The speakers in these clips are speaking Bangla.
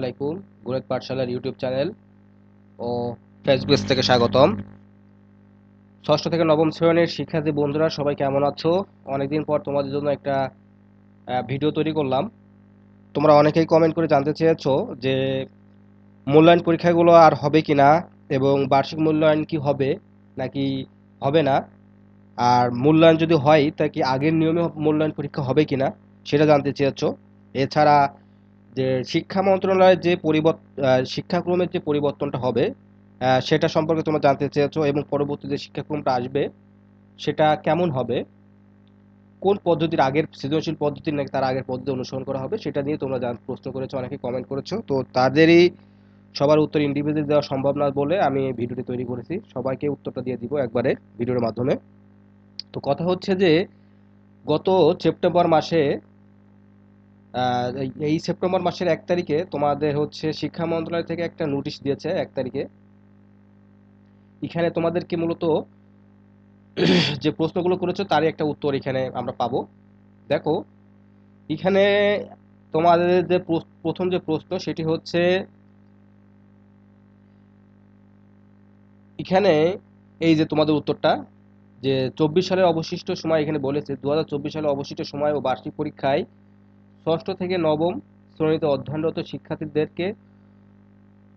আলাইকুম, গুরেদ পাঠশালার ইউটিউব চ্যানেল ও ফেসবুক থেকে স্বাগতম। ষষ্ঠ থেকে নবম শ্রেণির শিক্ষার্থী বন্ধুরা, সবাই কেমন আছো? অনেকদিন পর তোমাদের জন্য একটা ভিডিও তৈরি করলাম। তোমরা অনেকেই কমেন্ট করে জানতে চেয়েছো যে মূল্যায়ন পরীক্ষাগুলো আর হবে কি না এবং বার্ষিক মূল্যায়ন কি হবে নাকি হবে না? আর মূল্যায়ন যদি হয়, তা কি আগের নিয়মে মূল্যায়ন পরীক্ষা হবে কিনা সেটা জানতে চেয়েছো। এছাড়া যে শিক্ষা মন্ত্রণালয়ের যে পরিবর্তন শিক্ষাক্রমের যে পরিবর্তনটা হবে সেটা সম্পর্কে তোমরা জানতে চেয়েছো এবং পরবর্তী যে শিক্ষাক্রমটা আসবে, সেটা কেমন হবে? কোন পদ্ধতির আগের, সৃজনশীল পদ্ধতি নাকি তার আগের পদ্ধতি অনুসরণ করা হবে, সেটা নিয়ে তোমরা প্রশ্ন করেছ, অনেকে কমেন্ট করেছ। তো তাদেরই সবার উত্তর ইন্ডিভিজুয়ালি দেওয়া সম্ভব না বলে আমি এই ভিডিওটি তৈরি করেছি। সবাইকে উত্তরটা দিয়ে দিব একবারে ভিডিওর মাধ্যমে। তো কথা হচ্ছে যে গত সেপ্টেম্বর মাসে এই- সেপ্টেম্বর মাসের এক তারিখে তোমাদের হচ্ছে শিক্ষা মন্ত্রণালয় থেকে একটা নোটিশ দিয়েছে এক তারিখে। এখানে তোমাদেরকে মূলত যে প্রশ্নগুলো করেছ তারই একটা উত্তর এখানে আমরা পাবো। দেখো, এখানে তোমাদের যে প্রথম যে প্রশ্ন সেটি হচ্ছে, এখানে এই যে তোমাদের উত্তরটা, যে চব্বিশ সালের অবশিষ্ট সময় এখানে বলেছে দু সালের অবশিষ্ট সময় ও বার্ষিক পরীক্ষায় ষষ্ঠ থেকে নবম শ্রেণীতে অধ্যয়নরত শিক্ষার্থীদেরকে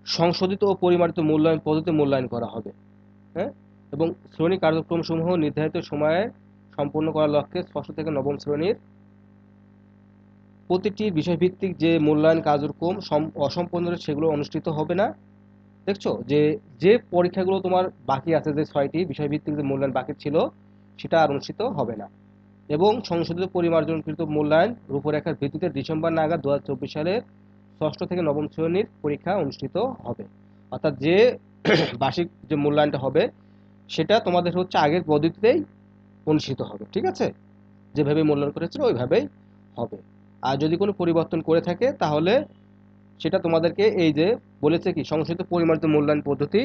সংশোধিত ও পরিমাণিত মূল্যায়ন পদ্ধতি মূল্যায়ন করা হবে হ্যাঁ? এবং শ্রেণি কার্যক্রমসমূহ নির্ধারিত সময়ে সম্পূর্ণ করার লক্ষ্যে ষষ্ঠ থেকে নবম শ্রেণির প্রতিটি বিষয়ভিত্তিক যে মূল্যায়ন কার্যক্রম সম- অসম্পূর্ণ সেগুলো অনুষ্ঠিত হবে না। দেখছ? যে যে পরীক্ষাগুলো তোমার বাকি আছে, যে ছয়টি বিষয়ভিত্তিক যে মূল্যায়ন বাকি ছিল, সেটা আর অনুষ্ঠিত হবে না। এবং সংশোধিত পরিমার্জনকৃত মূল্যায়ন রূপরেখার ভিত্তিতে ডিসেম্বর নাগাদ দু হাজার চব্বিশ সালের ষষ্ঠ থেকে নবম শ্রেণির পরীক্ষা অনুষ্ঠিত হবে। অর্থাৎ যে বার্ষিক যে মূল্যায়নটা হবে, সেটা তোমাদের হচ্ছে আগের পদ্ধতিতেই অনুষ্ঠিত হবে, ঠিক আছে? যেভাবে মূল্যায়ন করেছিল ওইভাবেই হবে। আর যদি কোনো পরিবর্তন করে থাকে, তাহলে সেটা তোমাদেরকে এই যে বলেছে কি, সংশোধিত পরিমার্জিত মূল্যায়ন পদ্ধতি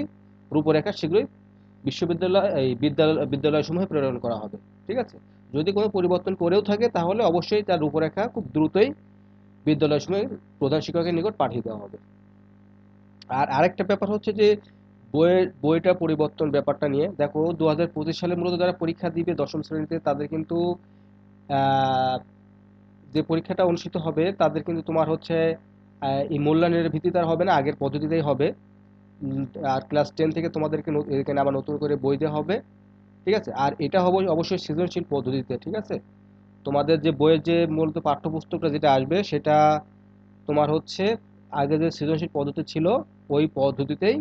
রূপরেখা শীঘ্রই বিশ্ববিদ্যালয়, এই বিদ্যালয়, বিদ্যালয়সমূহে প্রেরণ করা হবে, ঠিক আছে? যদি কোনো পরিবর্তন করেও থাকে, তাহলে অবশ্যই তার রূপরেখা খুব দ্রুতই বিদ্যালয়ের সময় প্রধান শিক্ষকের নিকট পাঠিয়ে দেওয়া হবে। আর আরেকটা ব্যাপার হচ্ছে যে বইয়ের বইটা পরিবর্তন ব্যাপারটা নিয়ে, দেখো দু হাজার পঁচিশ সালে মূলত যারা পরীক্ষা দিবে দশম শ্রেণীতে, তাদের কিন্তু যে পরীক্ষাটা অনুষ্ঠিত হবে, তাদের কিন্তু তোমার হচ্ছে এই মূল্যায়নের ভিত্তিতে আর হবে না, আগের পদ্ধতিতেই হবে। আর ক্লাস টেন থেকে তোমাদেরকে এখানে আবার নতুন করে বই দেওয়া হবে। ঠিক আছে? আর এটা হবে অবশ্যই সৃজনশীল পদ্ধতিতে, ঠিক আছে? তোমাদের যে বইয়ের যে মূলত পাঠ্যপুস্তকটা যেটা আসবে, সেটা তোমার হচ্ছে আগে যে সৃজনশীল পদ্ধতি ছিল, ওই পদ্ধতিতেই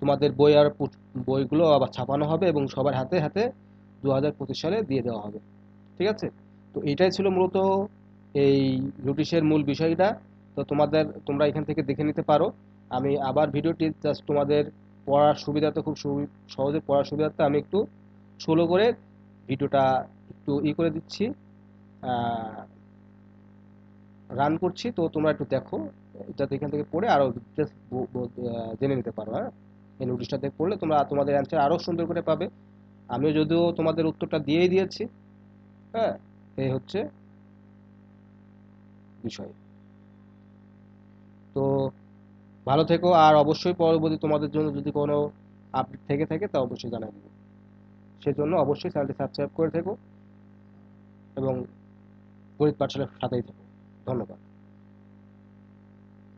তোমাদের বই আর বইগুলো আবার ছাপানো হবে এবং সবার হাতে হাতে দু হাজার পঁচিশ সালে দিয়ে দেওয়া হবে। ঠিক আছে? তো এটাই ছিল মূলত এই নোটিশের মূল বিষয়টা। তো তোমাদের, তোমরা এখান থেকে দেখে নিতে পারো। আমি আবার ভিডিওটি জাস্ট তোমাদের পড়ার সুবিধাতে খুব সহজে পড়ার সুবিধাতে আমি একটু স্লো করে ভিডিওটা একটু ই করে দিচ্ছি। রান করছি তো তোমরা একটু দেখো। যাতে এখান থেকে পড়ে আরও আহ, জেনে নিতে পারো হ্যাঁ? এই নোটিশটা দেখে পড়লে তোমরা তোমাদের অ্যান্সার আরও সুন্দর করে পাবে। আমিও যদিও তোমাদের উত্তরটা দিয়েই দিয়েছি হ্যাঁ? এই হচ্ছে বিষয়। তো ভালো থেকো, আর অবশ্যই পরবর্তী তোমাদের জন্য যদি কোনো আপডেট থেকে থাকে, তা অবশ্যই জানাই দেবো। সেজন্য অবশ্যই চ্যানেলটি সাবস্ক্রাইব করে থেকো এবং গরিব পাঠশালার সাথেই থেকো। ধন্যবাদ।